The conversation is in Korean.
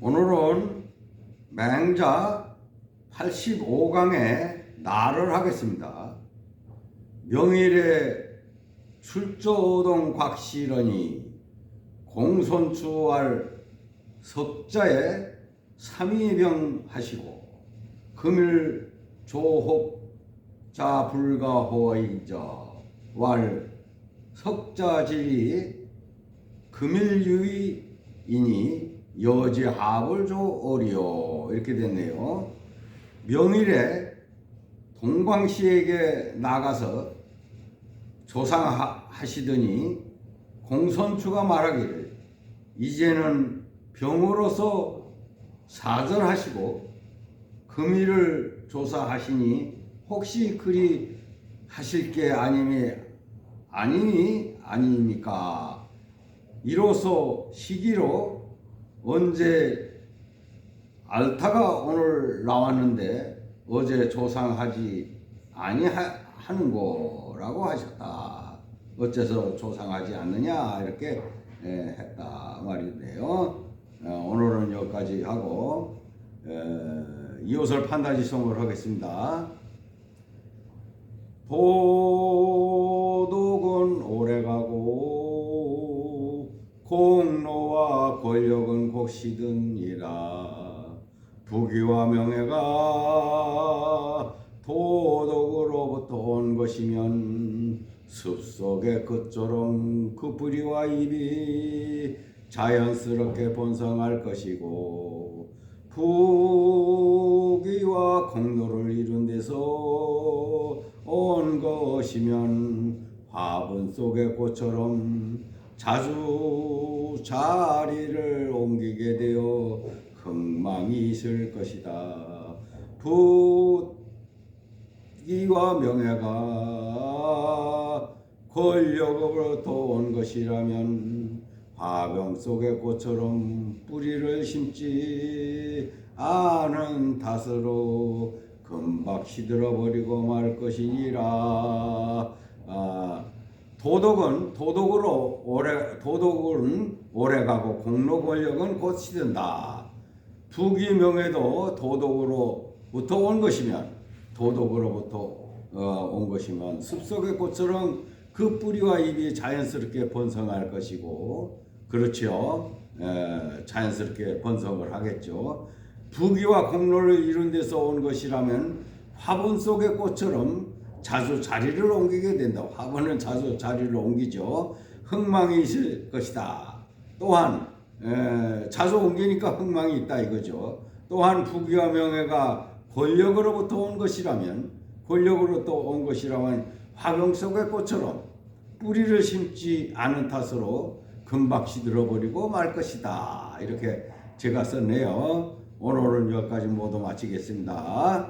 오늘은 맹자 85강의 나를 하겠습니다. 명일에 출조동 곽실언이 공손추할 석자에 삼위병 하시고 금일 조혹자 불가호이자 왈 석자질이 금일유이이니 여지합을 조어리요 이렇게 됐네요. 명일에 동광씨에게 나가서 조상하시더니 공손추가 말하기를 이제는 병으로서 사절하시고 금일을 조사하시니 혹시 그리 하실 게 아님이 아니니 아니니까 이로써 시기로 언제 알타가 오늘 나왔는데 어제 조상하지 아니하는 거라고 하셨다. 어째서 조상하지 않느냐 이렇게 에, 했다 말인데요. 어, 오늘은 여기까지 하고 에, 이호설 판타지송을 하겠습니다. 도 공로와 권력은 곡시든이라. 부귀와 명예가 도덕으로부터 온 것이면 숲속의 끝조름 그 뿌리와 잎이 자연스럽게 번성할 것이고 부귀와 공로를 이룬 데서 온 것이면 화분 속의 꽃처럼 자주 자리를 옮기게 되어 흥망이 있을 것이다. 부귀와 명예가 권력으로부터 온 것이라면 화병 속의 꽃처럼 뿌리를 심지 않은 탓으로 금방 시들어버리고 말 것이니라. 아, 도덕은 도덕으로 오래 도덕은 오래가고 공로 권력은 곧 시든다. 부귀 명예도 도덕으로부터 온 것이면 도덕으로부터 어, 온 것이면 숲속의 꽃처럼 그 뿌리와 잎이 자연스럽게 번성할 것이고 그렇죠. 에, 자연스럽게 번성을 하겠죠. 부귀와 공로를 이룬 데서 온 것이라면 화분 속의 꽃처럼 자주 자리를 옮기게 된다. 화분은 자주 자리를 옮기죠. 흥망이 있을 것이다. 또한 에, 자주 옮기니까 흥망이 있다 이거죠. 또한 부귀와 명예가 권력으로부터 온 것이라면 권력으로부터 온 것이라면 화병 속의 꽃처럼 뿌리를 심지 않은 탓으로 금방 시들어버리고 말 것이다. 이렇게 제가 썼네요. 오늘은 여기까지 모두 마치겠습니다.